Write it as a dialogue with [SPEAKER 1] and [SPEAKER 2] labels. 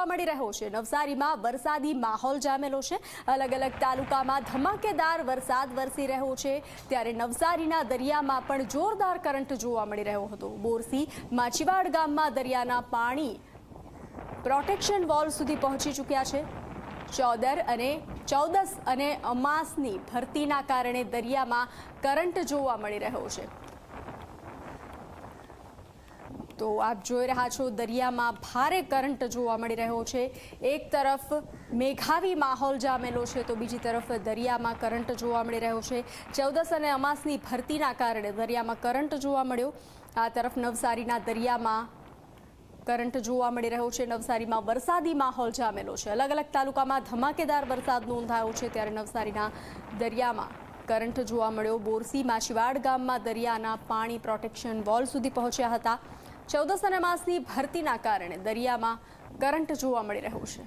[SPEAKER 1] જોવા મળી રહ્યો છે. નવસારીમાં વરસાદી માહોલ જામેલો છે. અલગ અલગ તાલુકામાં ધમાકેદાર વરસાદ વરસી રહ્યો છે. ત્યારે નવસારીના દરિયામાં પણ જોરદાર કરંટ જોવા મળી રહ્યો હતો. બોરસી માછીવાડ ગામમાં દરિયાના પાણી પ્રોટેક્શન વોલ સુધી પહોંચી ચૂક્યા છે. ચૌદર અને ચૌદસ અને અમાસની ભરતીના કારણે દરિયામાં કરંટ જોવા મળી રહ્યો છે. તો આપ જોઈ રહ્યા છો, દરિયામાં ભારે કરંટ જોવા મળી રહ્યો છે. એક તરફ મેઘાવી માહોલ જામેલો છે, તો બીજી તરફ દરિયામાં કરંટ જોવા મળી રહ્યો છે. ચૌદસ અને અમાસની ભરતીના કારણે દરિયામાં કરંટ જોવા મળ્યો. આ તરફ નવસારીના દરિયામાં કરંટ જોવા મળી રહ્યો છે. નવસારીમાં વરસાદી માહોલ જામેલો છે. અલગ અલગ તાલુકામાં ધમાકેદાર વરસાદ નોંધાયો છે, ત્યારે નવસારીના દરિયામાં કરંટ જોવા મળ્યો. બોરસી, માછીવાડ ગામમાં દરિયાના પાણી પ્રોટેક્શન વોલ સુધી પહોંચ્યા હતા. ચૌદસ અને માસની ભરતીના કારણે દરિયામાં કરંટ જોવા મળી રહ્યો છે.